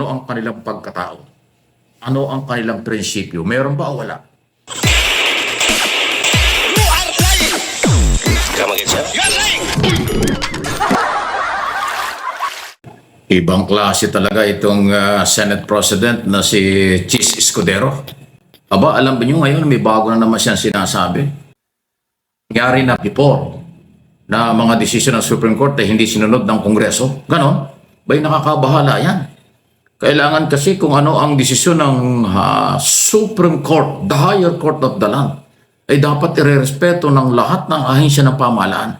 Ano ang kanilang pagkatao? Ano ang kanilang prinsipyo? Meron ba o wala? Ibang klase talaga itong ah, Senate President na si Chis Escudero. Aba, alam ba niyo ngayon may bago na naman siyang sinasabi? Nangyari na before na mga desisyon ng Supreme Court ay hindi sinunod ng Kongreso. Ganon? Ba'y nakakabahala yan? Kailangan kasi kung ano ang desisyon ng ah, Supreme Court, the higher court of the land, ay dapat irerespeto ng lahat ng ahensya ng pamahalaan.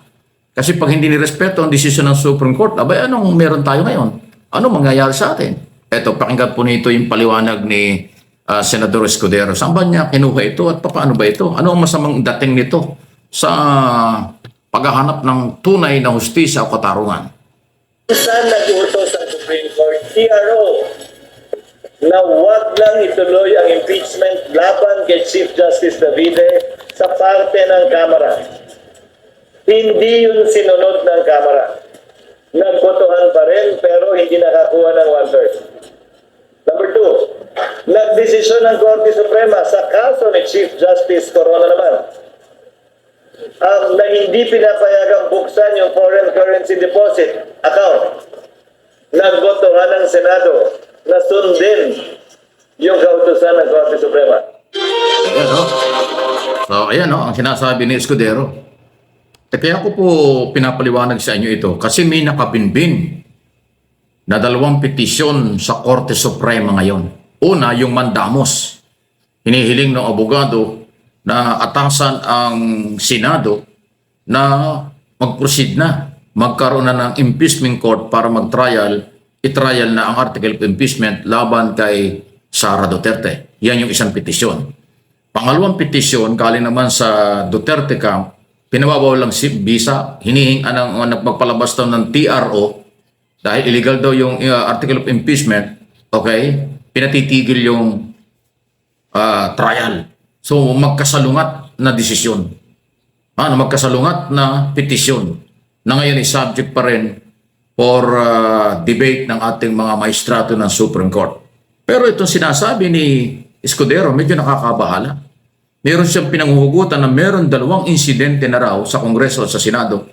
Kasi pag hindi nirespeto ang desisyon ng Supreme Court, abay anong meron tayo ngayon? Ano mangyayari sa atin? Eto, pakinggan po nito yung paliwanag ni ah, Senador Escudero. Saan ba niya kinuha ito at paano ba ito? Ano ang masamang dating nito sa paghahanap ng tunay na hustisya o katarungan? Saan nag-utos ang Supreme Court? TRO na wag lang ituloy ang impeachment laban kay Chief Justice Davide sa parte ng Kamara. Hindi yun sinunod ng Kamara. Nagbotohan pa rin pero hindi nakakuha ng one-third. Number two, nagdesisyon ng Korte Suprema sa kaso ni Chief Justice Corona naman um, na hindi pinapayagang buksan yung foreign currency deposit account. Nagbotohan ng Senado na sundin yung kautusan ng Korte Suprema. Ayan, no? So, ayan, no? Ang sinasabi ni Escudero. Eh, kaya ko po pinapaliwanag sa inyo ito kasi may nakabinbin na dalawang petisyon sa Korte Suprema ngayon. Una, yung mandamos. Hinihiling ng abogado na atasan ang Senado na mag-proceed na. Magkaroon na ng impeachment court para mag-trial, i-trial na ang article of impeachment laban kay Sara Duterte. Yan yung isang petisyon. Pangalawang petisyon, galing naman sa Duterte camp, pinababaw lang si visa, hinihingan ng magpalabas daw ng TRO dahil illegal daw yung uh, article of impeachment, okay? Pinatitigil yung uh, trial. So magkasalungat na desisyon. Ano, magkasalungat na petisyon na ngayon ay subject pa rin for uh, debate ng ating mga maestrato ng Supreme Court. Pero itong sinasabi ni Escudero, medyo nakakabahala. Meron siyang pinanghuhugutan na meron dalawang insidente na raw sa Kongreso at sa Senado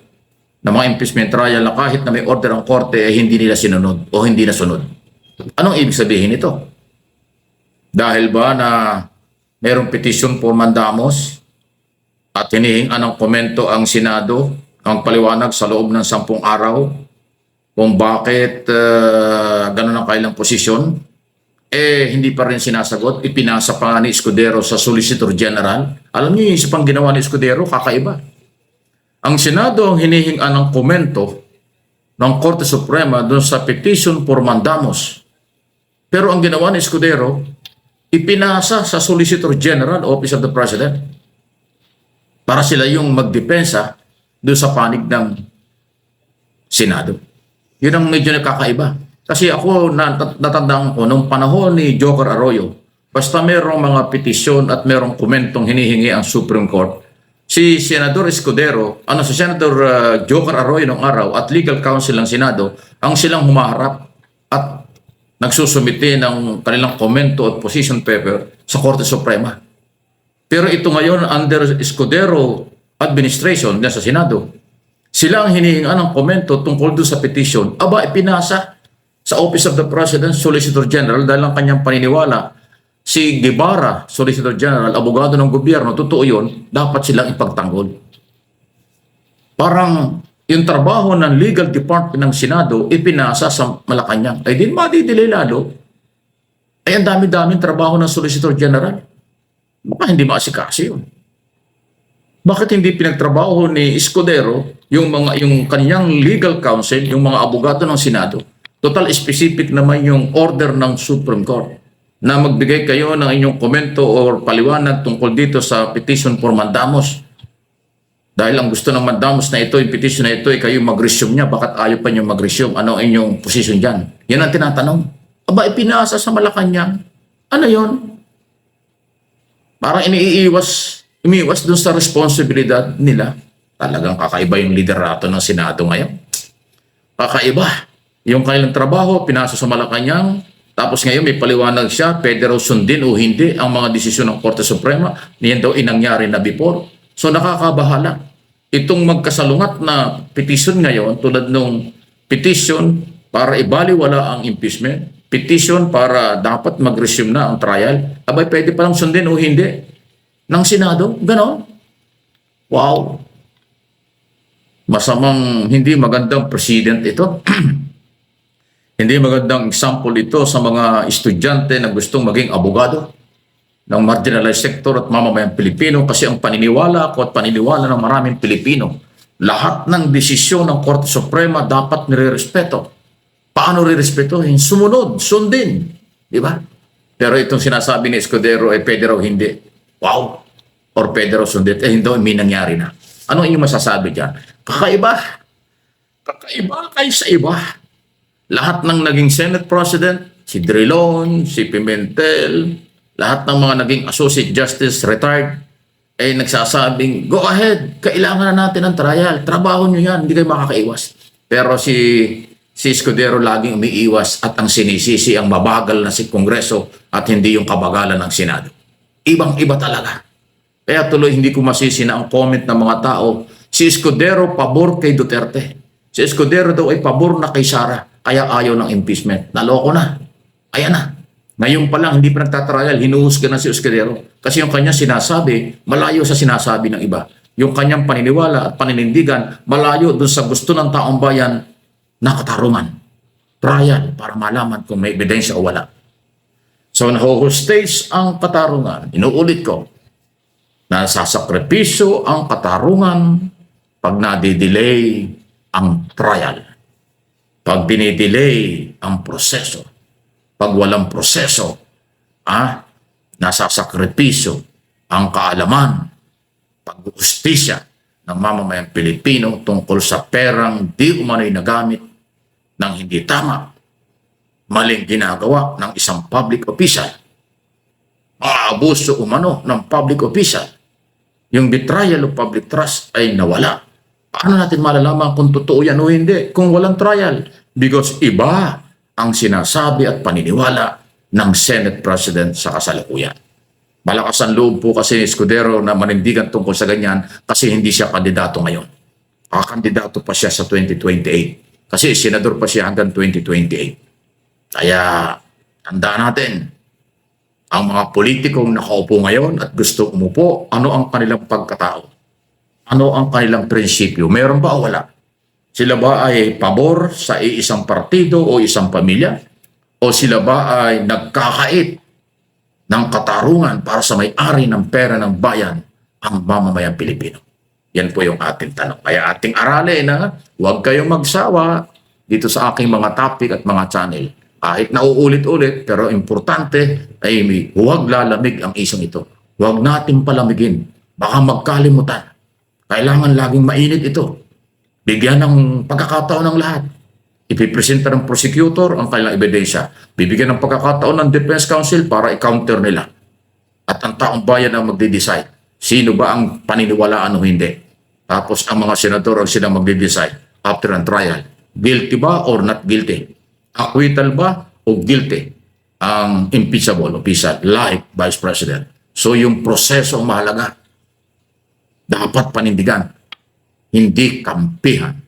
na mga impeachment trial na kahit na may order ang korte ay hindi nila sinunod o hindi nasunod. Anong ibig sabihin nito? Dahil ba na merong petition for mandamos at hinihingan ng komento ang Senado ang paliwanag sa loob ng sampung araw kung bakit uh, ganun ang kailang posisyon eh hindi pa rin sinasagot. Ipinasa pa ni Escudero sa Solicitor General. Alam niyo yung isa ginawa ni Escudero, kakaiba. Ang Senado ang hinihingan ng komento ng Korte Suprema doon sa petition for mandamos. Pero ang ginawa ni Escudero, ipinasa sa Solicitor General, Office of the President, para sila yung magdepensa doon sa panig ng Senado. Yun ang medyo nakakaiba. Kasi ako nat- natandaan ko nung panahon ni Joker Arroyo, basta merong mga petisyon at merong komentong hinihingi ang Supreme Court, si Senador Escudero, ano si Senator uh, Joker Arroyo nung araw at legal counsel ng Senado, ang silang humaharap at nagsusumite ng kanilang komento at position paper sa Korte Suprema. Pero ito ngayon under Escudero administration na sa Senado, sila ang hinihingan ng komento tungkol doon sa petition, aba ipinasa sa Office of the President, Solicitor General, dahil ang kanyang paniniwala, si Guevara, Solicitor General, abogado ng gobyerno, totoo yun, dapat silang ipagtanggol. Parang yung trabaho ng legal department ng Senado, ipinasa sa Malacanang. Ay din madidili lalo. Ay ang dami-daming trabaho ng Solicitor General. Baka hindi maasikaso yun. Bakit hindi pinagtrabaho ni Escudero yung mga yung kanyang legal counsel, yung mga abogado ng Senado? Total specific naman yung order ng Supreme Court na magbigay kayo ng inyong komento or paliwanag tungkol dito sa petition for mandamos. Dahil ang gusto ng mandamos na ito, yung petition na ito, ay kayo mag-resume niya. Bakit ayaw pa niyo mag-resume? Ano ang inyong position dyan? Yan ang tinatanong. Aba, ipinasa sa Malacanang. Ano yon? Parang iniiwas, umiiwas dun sa responsibilidad nila. Talagang kakaiba yung liderato ng Senado ngayon. Kakaiba. Yung kanilang trabaho, pinasa sa Malacanang, Tapos ngayon may paliwanag siya, pwede raw sundin o hindi ang mga desisyon ng Korte Suprema. Niyan daw inangyari na before. So nakakabahala. Itong magkasalungat na petition ngayon, tulad nung petition para ibaliwala ang impeachment, petition para dapat mag-resume na ang trial, abay pwede palang sundin o hindi ng Senado. Ganon. Wow. Masamang hindi magandang president ito. Hindi magandang example ito sa mga estudyante na gustong maging abogado ng marginalized sector at mamamayang Pilipino kasi ang paniniwala ko at paniniwala ng maraming Pilipino, lahat ng desisyon ng Korte Suprema dapat nirerespeto. Paano rirespetuhin? Sumunod, sundin. Di ba? Pero itong sinasabi ni Escudero, eh pwede raw hindi. Wow! Or pwede raw sundin. Eh hindi, may nangyari na. Ano inyong masasabi dyan? Kakaiba. Kakaiba kayo sa iba. Lahat ng naging Senate President, si Drilon, si Pimentel, lahat ng mga naging Associate Justice retired, ay nagsasabing, go ahead, kailangan na natin ng trial. Trabaho nyo yan, hindi kayo makakaiwas. Pero si, si Escudero laging umiiwas at ang sinisisi ang mabagal na si Kongreso at hindi yung kabagalan ng Senado. Ibang-iba talaga. Kaya tuloy hindi ko masisi na ang comment ng mga tao, si Escudero pabor kay Duterte. Si Escudero daw ay pabor na kay Sara, kaya ayaw ng impeachment. Naloko na. Ayan na. Ngayon pa lang, hindi pa nagtatrial, hinuhusga na si Escudero. Kasi yung kanya sinasabi, malayo sa sinasabi ng iba. Yung kanyang paniniwala at paninindigan, malayo dun sa gusto ng taong bayan na katarungan. Trial para malaman kung may ebidensya o wala. So, nahuhustage ang katarungan. Inuulit ko, nasasakripisyo ang katarungan pag nadidelay ang trial. Pag dinidelay ang proseso. Pag walang proseso, ah, nasasakripisyo ang kaalaman, pag-ustisya ng mamamayang Pilipino tungkol sa perang di umano'y nagamit ng hindi tama, maling ginagawa ng isang public official, maabuso umano ng public official, yung betrayal of public trust ay nawala. Paano natin malalaman kung totoo yan o hindi kung walang trial? Because iba ang sinasabi at paniniwala ng Senate President sa kasalukuyan. Malakas ang loob po kasi ni Escudero na manindigan tungkol sa ganyan kasi hindi siya kandidato ngayon. Kakandidato pa siya sa 2028. Kasi senador pa siya hanggang 2028. Kaya tandaan natin, ang mga politikong nakaupo ngayon at gusto umupo, ano ang kanilang pagkatao? Ano ang kanilang prinsipyo? Meron ba o wala? Sila ba ay pabor sa iisang partido o isang pamilya? O sila ba ay nagkakait ng katarungan para sa may-ari ng pera ng bayan ang mamamayang Pilipino? Yan po yung ating tanong. Kaya ating aralin na huwag kayong magsawa dito sa aking mga topic at mga channel. Kahit nauulit-ulit, pero importante ay huwag lalamig ang isang ito. Huwag natin palamigin. Baka magkalimutan. Kailangan laging mainit ito. Bigyan ng pagkakataon ng lahat. Ipipresenta ng prosecutor ang kanilang ebidensya. Bibigyan ng pagkakataon ng defense counsel para i-counter nila. At ang taong bayan ang magde-decide. Sino ba ang paniniwalaan o hindi? Tapos ang mga senador ang sila magde-decide after ang trial. Guilty ba or not guilty? Acquittal ba o guilty? Ang impeachable official like Vice President. So yung proseso ang mahalaga. Dapat panindigan. Hindi kampihan.